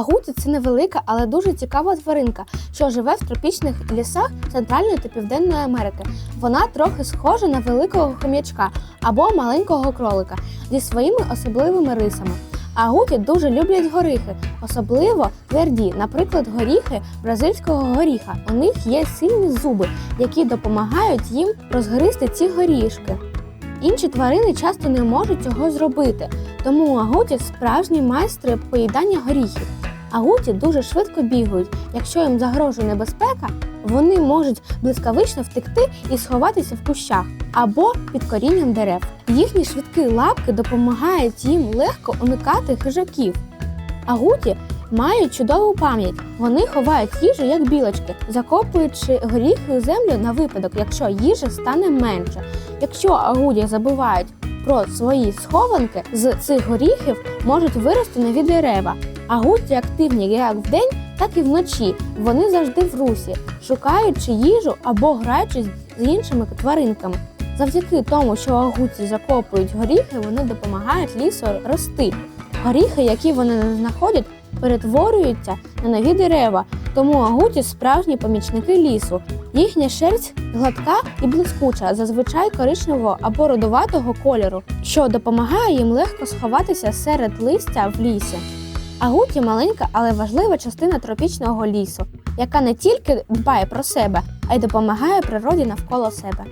Агуті це невелика, але дуже цікава тваринка, що живе в тропічних лісах Центральної та Південної Америки. Вона трохи схожа на великого хом'ячка або маленького кролика зі своїми особливими рисами. Агуті дуже люблять горіхи, особливо тверді, наприклад, горіхи бразильського горіха. У них є сильні зуби, які допомагають їм розгризти ці горішки. Інші тварини часто не можуть цього зробити, тому агуті справжні майстри поїдання горіхів. Агуті дуже швидко бігають. Якщо їм загрожує небезпека, вони можуть блискавично втекти і сховатися в кущах або під корінням дерев. Їхні швидкі лапки допомагають їм легко уникати хижаків. Агуті мають чудову пам'ять. Вони ховають їжу як білочки, закопуючи горіхи у землю на випадок, якщо їжа стане менше. Якщо агуді забувають про свої схованки, з цих горіхів можуть вирости нові дерева. Агуті активні як вдень, так і вночі. Вони завжди в русі, шукаючи їжу або граючись з іншими тваринками. Завдяки тому, що агуті закопують горіхи, вони допомагають лісу рости. Горіхи, які вони знаходять, перетворюються на нові дерева. Тому агуті справжні помічники лісу. Їхня шерсть гладка і блискуча, зазвичай коричневого або родуватого кольору, що допомагає їм легко сховатися серед листя в лісі. Агуті маленька, але важлива частина тропічного лісу, яка не тільки дбає про себе, а й допомагає природі навколо себе.